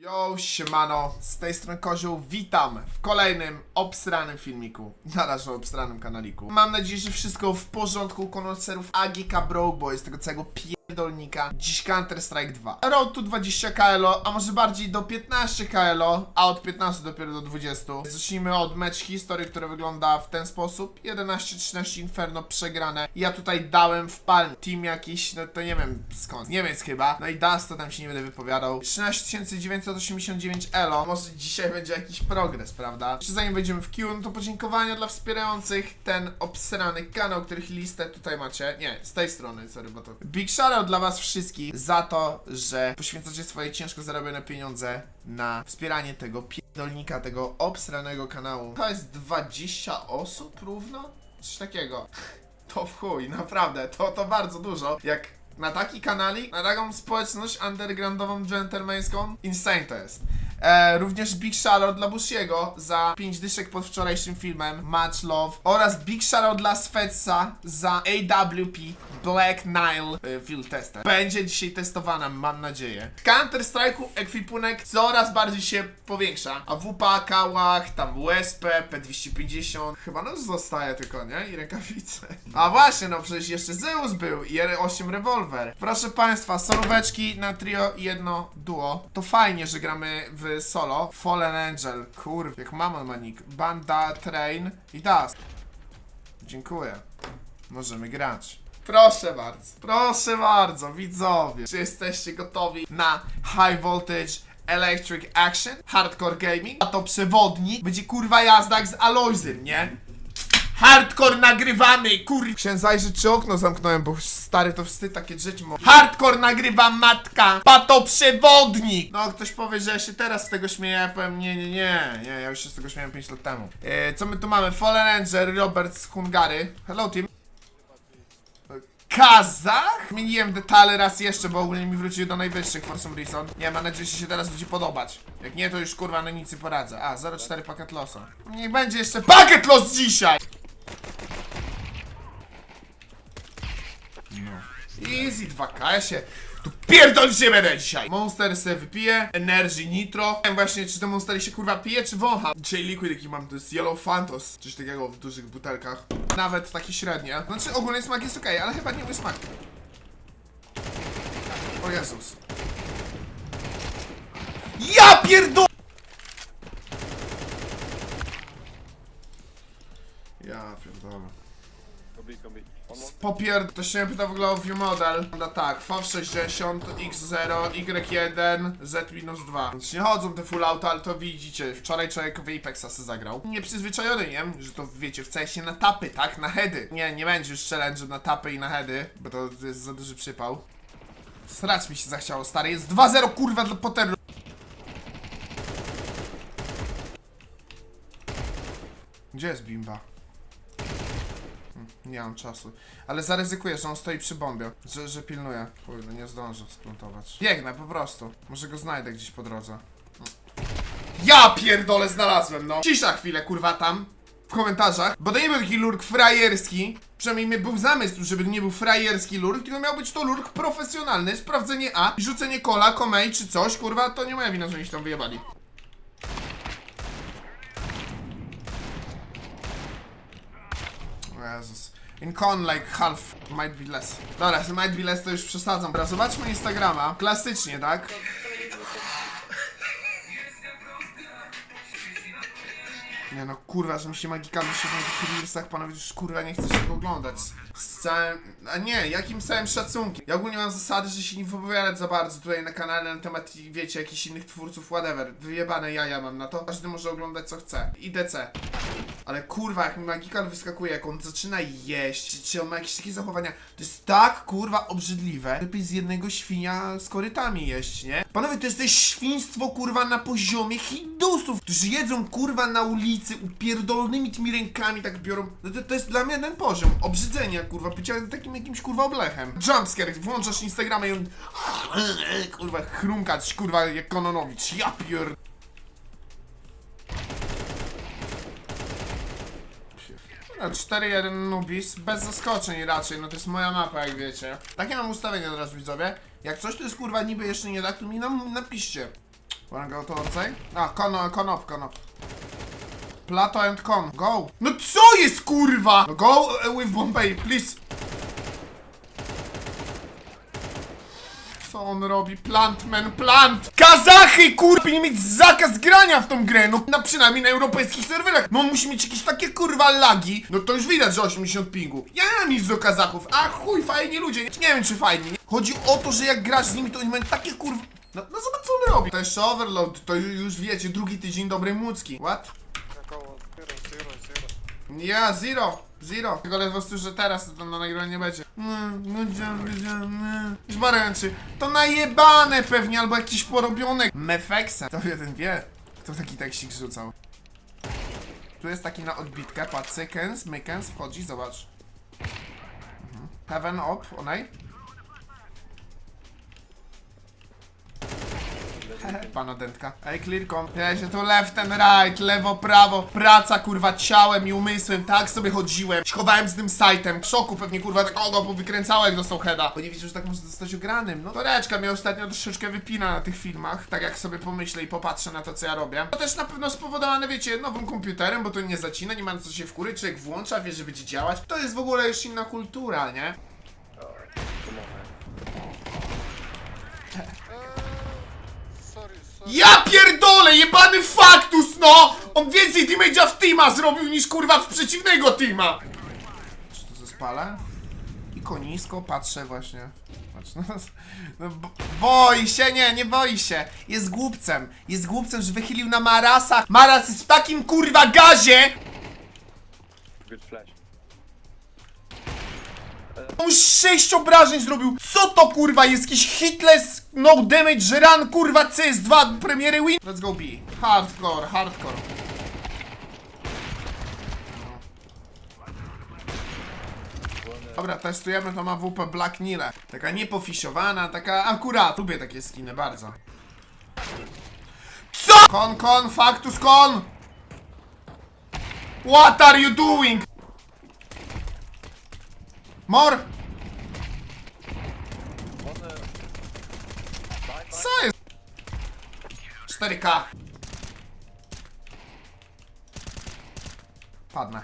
Yo, siemano, z tej strony Kozioł, witam w kolejnym obsranym filmiku, na razie obsranym kanaliku. Mam nadzieję, że wszystko w porządku u konocerów AGK Broke Boys, tego całego pierdolnika. Dziś Counter Strike 2. Road to 20 KLO, a może bardziej do 15 KLO, a od 15 dopiero do 20. Zacznijmy od mecz historii, który wygląda w ten sposób. 11-13 Inferno przegrane. Ja tutaj dałem w palm team jakiś, no to nie wiem skąd, Niemiec chyba. No i Das to tam się nie będę wypowiadał. 13989 elo. Może dzisiaj będzie jakiś progres, prawda? Jeszcze zanim wejdziemy w Q, no to podziękowania dla wspierających ten obsrany kanał, których listę tutaj macie. Nie, z tej strony, sorry, bo to... Big dla was wszystkich za to, że poświęcacie swoje ciężko zarobione pieniądze na wspieranie tego pierdolnika, tego obsranego kanału. To jest 20 osób równo? Coś takiego. To w chuj, naprawdę, to, to bardzo dużo. Jak na taki kanalik, na taką społeczność undergroundową, dżentelmeńską, insane to jest. E, również Big Shoutout dla Bushiego za 5 dyszek pod wczorajszym filmem Match Love oraz Big Shoutout dla Svetsa za AWP Black Nile e, Field Tester. Będzie dzisiaj testowana, mam nadzieję. W Counter Strike'u ekwipunek coraz bardziej się powiększa. A WP, Kałach, tam USP, P250, chyba no zostaje tylko, nie? I rękawice. A właśnie, no przecież jeszcze Zeus był i R8 rewolwer. Proszę Państwa, solóweczki na trio i jedno duo. To fajnie, że gramy w solo. Fallen Angel, kurw, jak mama manik. Banda, Train i Dust. Dziękuję. Możemy grać. Proszę bardzo, proszę bardzo, widzowie. Czy jesteście gotowi na High Voltage Electric Action? Hardcore Gaming? A to przewodnik będzie kurwa jazda jak z Aloysem, nie? Hardcore nagrywamy, kur... Chciałem zajrzeć, czy okno zamknąłem, bo stary to wstyd takie rzeczy mo... Hardcore nagrywa matka, pato przewodnik! No, ktoś powie, że ja się teraz z tego śmieję, ja powiem nie, nie, nie, nie, ja już się z tego śmiałem 5 lat temu. E, co my tu mamy? Fallen Angel, Robert z Hungary. Hello team. Kazach? Zmieniłem detale raz jeszcze, bo ogólnie mi wróciły do najwyższych for some reason. Nie, mam nadzieję, że się teraz będzie podobać. Jak nie, to już kurwa na nic nie poradzę. A, 0,4 pakiet losa. Niech będzie jeszcze pakiet los dzisiaj! Easy 2K, ja się tu pierdolić nie będę dzisiaj. Monster se wypije, Energy Nitro. Wiem właśnie, czy te Monstery się kurwa pije, czy wącha. Dzisiaj liquid jaki mam, to jest Yellow Phantos. Coś takiego w dużych butelkach. Nawet takie średnie. Znaczy ogólnie smak jest okej, ale chyba nie mój smak. O Jezus. Ja pierdol... Ja pierdolę. One more. Popier... To się pyta w ogóle o view model. No tak, FOV60, X0, Y1, Z-2. Więc nie chodzą te full auto, ale to widzicie. Wczoraj człowiek w Apexa se zagrał. Nieprzyzwyczajony, nie? Że to wiecie, w CS na tapy, tak? Na heady. Nie, nie będzie już challenge na tapy i na heady, bo to jest za duży przypał. Srać mi się zachciało, stary. Jest 2-0 kurwa dla Potteru. Gdzie jest Bimba? Nie mam czasu. Ale zaryzykuję, że on stoi przy bombie. Że, że pilnuje. Kurde, nie zdążę splątować. Biegnę po prostu. Może go znajdę gdzieś po drodze. Ja pierdolę znalazłem, no. Cisza chwilę, kurwa, tam. W komentarzach. Bo to nie był taki lurk frajerski. Przynajmniej był zamysł, żeby nie był frajerski lurk, tylko miał być to lurk profesjonalny. Sprawdzenie A rzucenie kola, komej czy coś, kurwa, to nie moja wina, że oni się tam wyjebali. Jezus. In con like half, might be less. Dobra, might be less to już przesadzam. Teraz zobaczmy Instagrama. Klasycznie, tak? Nie no, kurwa, że mi się magikami się na tych panowie, już kurwa nie chcę się go oglądać. Z całym... A nie, jakim całym szacunkiem. Ja ogólnie mam zasady, że się nie wypowiadać za bardzo tutaj na kanale na temat, wiecie, jakichś innych twórców, whatever. Wyjebane jaja mam na to. Każdy może oglądać co chce. I DC. Ale kurwa, jak mi Magical wyskakuje, jak on zaczyna jeść, czy on ma jakieś takie zachowania, to jest tak kurwa obrzydliwe. Lepiej z jednego świnia z korytami jeść, nie? Panowie, to jest też świństwo kurwa na poziomie hindusów, którzy jedzą kurwa na ulicy upierdolonymi tymi rękami, tak biorą. No to, to jest dla mnie ten poziom obrzydzenia kurwa, bycia takim jakimś kurwa oblechem. Jumpscare, włączasz Instagrama i on kurwa chrumkać kurwa jak Kononowicz, ja pier... No, 4-1 Nubis, bez zaskoczeń raczej, no to jest moja mapa, jak wiecie. Takie mam ustawienie teraz, widzowie. Jak coś to jest kurwa niby jeszcze nie tak, to mi nam napiszcie. Wanna go towards A? A, up, con up. Plato and con. Go. No co jest kurwa? No go uh, with Bombay, please. Co on robi? Plantman, plant! Kazachy, kurwa, powinien mieć zakaz grania w tą grę, no na przynajmniej na europejskich serwerach. No on musi mieć jakieś takie kurwa lagi. No to już widać, że 80 pingu. Ja nie mam nic do Kazachów, a chuj, fajni ludzie. Nie wiem, czy fajni. Chodzi o to, że jak grasz z nimi, to oni mają takie kurwa... No, no zobacz, co on robi. To jeszcze Overload, to ju- już wiecie, drugi tydzień dobrej mucki. What? Ja, zero, zero. Tylko ledwo słyszę teraz, to na nagraniu nie będzie. No, no, dziam, dziam, no. Już ma ręczy. To najebane pewnie, albo jakiś porobiony. Mefexa. To jeden wie. Kto taki tekstik rzucał. Tu jest taki na odbitkę, patrz, Sykens, Mykens, wchodzi, zobacz. Mhm. Heaven up, onej. Pana dętka. Ej, clearcom. Ja się tu left and right, lewo, prawo. Praca, kurwa, ciałem i umysłem. Tak sobie chodziłem. Chowałem z tym sajtem. W szoku pewnie, kurwa, tak ogo powykręcała jak dostał heada. Bo nie widzę, że tak może zostać ogranym. No to reczka mnie ostatnio troszeczkę wypina na tych filmach. Tak jak sobie pomyślę i popatrzę na to, co ja robię. To też na pewno spowodowane, wiecie, nowym komputerem, bo to nie zacina, nie ma na co się wkuryć. Człowiek włącza, wie, że będzie działać. To jest w ogóle już inna kultura, nie? Ja pierdolę, jebany faktus, no! On więcej damage'a w teama zrobił niż kurwa w przeciwnego teama! Czy to zespala? I konisko, patrzę właśnie. Patrz, no, no, bo- boi się, nie, nie boi się. Jest głupcem. Jest głupcem, że wychylił na Marasa. Maras jest w takim kurwa gazie! Good flash. On sześć obrażeń zrobił. Co to kurwa jest? Jakiś hitless no damage run kurwa CS2 premiery win? Let's go B. Hardcore, hardcore. Dobra, testujemy to ma WP Black Nile. Taka niepofisiowana, taka akurat. Lubię takie skiny bardzo. Co? Kon, kon, factus, kon! What are you doing? Uh, Co jest? 4K. Padnę.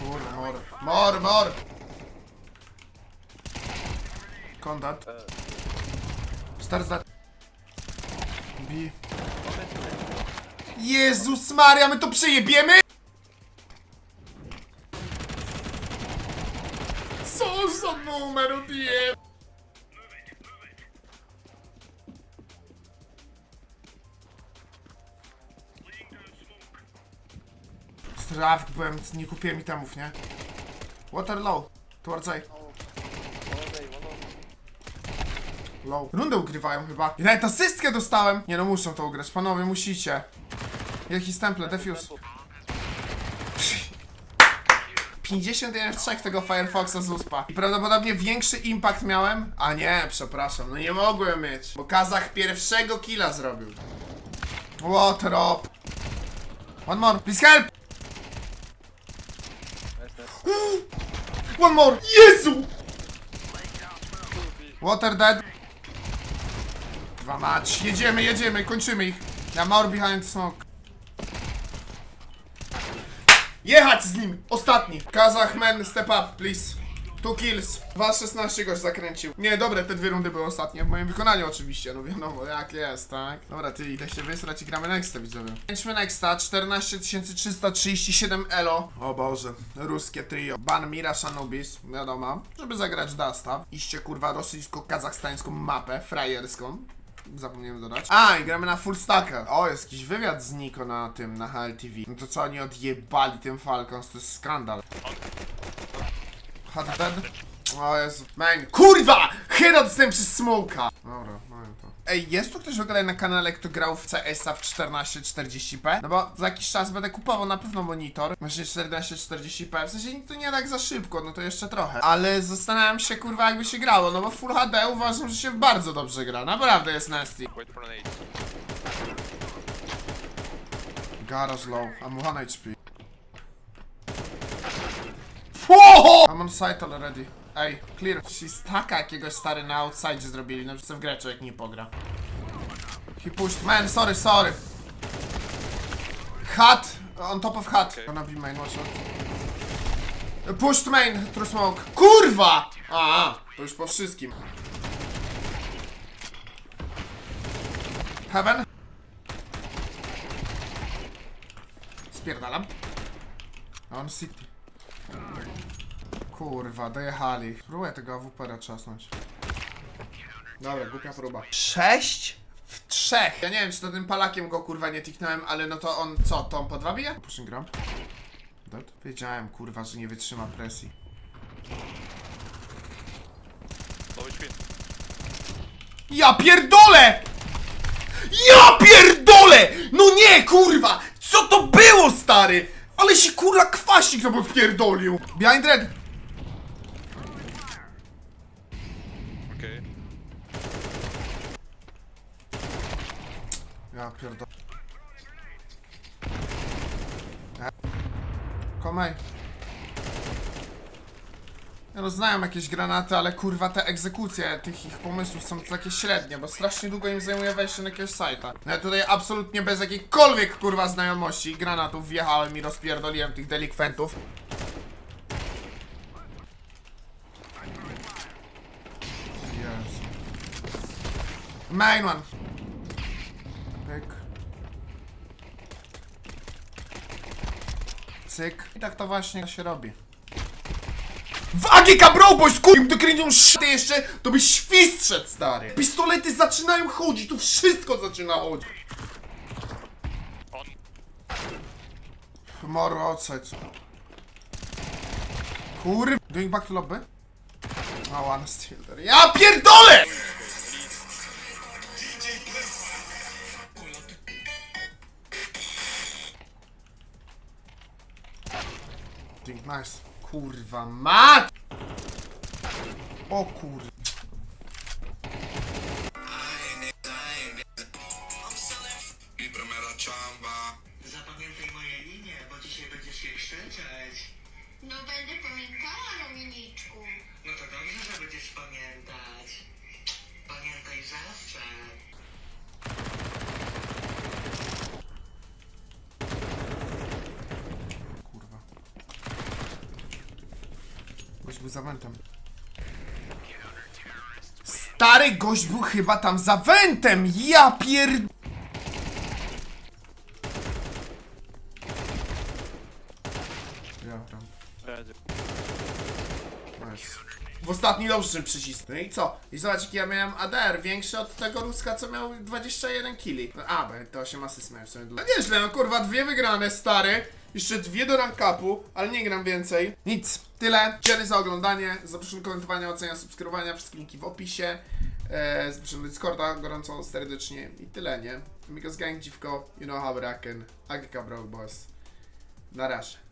Kurwa, mor. Mor, mor! Kondat. Start. B. Jezus Maria, my to przejebiemy? Co za numer odje... Strawk byłem, nie kupiłem itemów, nie? Water low. Towards A. One day, one on. Low. Rundę ugrywają chyba. I nawet asystkę dostałem! Nie no, muszą to ugrać, panowie, musicie. Jaki stemple, defuse. 51 w 3 tego Firefoxa z uspa. I prawdopodobnie większy impact miałem. A nie, przepraszam, no nie mogłem mieć. Bo Kazach pierwszego killa zrobił. What rob? One more, please help! One more! Jezu! Water dead. Dwa mać. Jedziemy, jedziemy, kończymy ich. Ja more behind smoke. Jechać z nim! Ostatni. Kazachman, step up, please. Two kills. 2.16 goś zakręcił. Nie, dobre, te dwie rundy były ostatnie. W moim wykonaniu oczywiście, no wiadomo, jak jest, tak? Dobra, ty, idę się wysrać i gramy nexta, widzowie. Kręćmy nexta, 14337 elo. O Boże, ruskie trio. Ban Mirash Anubis, wiadomo. Żeby zagrać Dasta. Iście, kurwa, rosyjsko-kazachstańską mapę, frajerską. Zapomniałem dodać. A, i gramy na full stacka. O, jest jakiś wywiad z Niko na tym, na HLTV. No to co oni odjebali tym Falcons, to jest skandal. Hot dead? O Jezu. Man, kurwa! Hero dostałem przez smoka! Dobra, mamy to. Ej, jest tu ktoś w ogóle na kanale, kto grał w CS-a w 1440p? No bo za jakiś czas będę kupował na pewno monitor. Właśnie 1440p. W sensie to nie tak za szybko, no to jeszcze trochę. Ale zastanawiam się, kurwa, jakby się grało. No bo Full HD uważam, że się bardzo dobrze gra. Naprawdę jest nasty. Wait for an eight. Garage low. I'm 1 HP. I'm on site already. Ej, clear. She's taka jakiegoś stary na outside zrobili, no w grę człowiek nie pogra. He pushed, man, sorry, sorry. Hut, on top of hut. Okay. Gonna be main, watch out. Pushed main, through smoke. Kurwa! A, to już po wszystkim. Heaven. Spierdalam. On city. Kurwa, dojechali. Próbuję tego AWP trzasnąć. Dobra, głupia próba. Sześć w trzech. Ja nie wiem, czy to tym palakiem go kurwa nie tiknąłem, ale no to on co, to on po dwa bije? Pushing gram. Dead? Wiedziałem kurwa, że nie wytrzyma presji. Ja pierdolę! Ja pierdolę! No nie, kurwa! Co to było, stary? Ale się kurwa kwasik to pierdolił. Behind red. Ja pierdolę. Komej. Ja no znają jakieś granaty, ale kurwa te egzekucje tych ich pomysłów są takie średnie, bo strasznie długo im zajmuje wejście na jakiegoś sajta. No ja tutaj absolutnie bez jakiejkolwiek kurwa znajomości granatów wjechałem i rozpierdoliłem tych delikwentów. Jezu. Main one. Cyk. I tak to właśnie się robi. W AGK Bro Boys, kur... Gdy kręcią szyty jeszcze, to byś świst szedł, stary. Pistolety zaczynają chodzić, tu wszystko zaczyna chodzić. Moro, outside. Kur... Doing back to lobby? A one still there. Ja pierdolę! Think nice. Kurwa mać! O kurwa. Był za wentem. Stary gość był chyba tam za wentem! Ja pier... Ja tam. W ostatni dobrze przycisk. No i co? I zobacz jaki ja miałem ADR, większy od tego Ruska, co miał 21 killi. No, a, bo to 8 asyst miałem w sumie. No nieźle, no kurwa, dwie wygrane, stary. Jeszcze dwie do rank upu, ale nie gram więcej. Nic, tyle. Dziękuję za oglądanie. Zapraszam do komentowania, ocenia, subskrybowania. Wszystkie linki w opisie. Eee, zapraszam do Discorda gorąco, serdecznie. I tyle, nie? Amigos Gang, dziwko, you know how it happen. Agika Bro Boss. Na razie.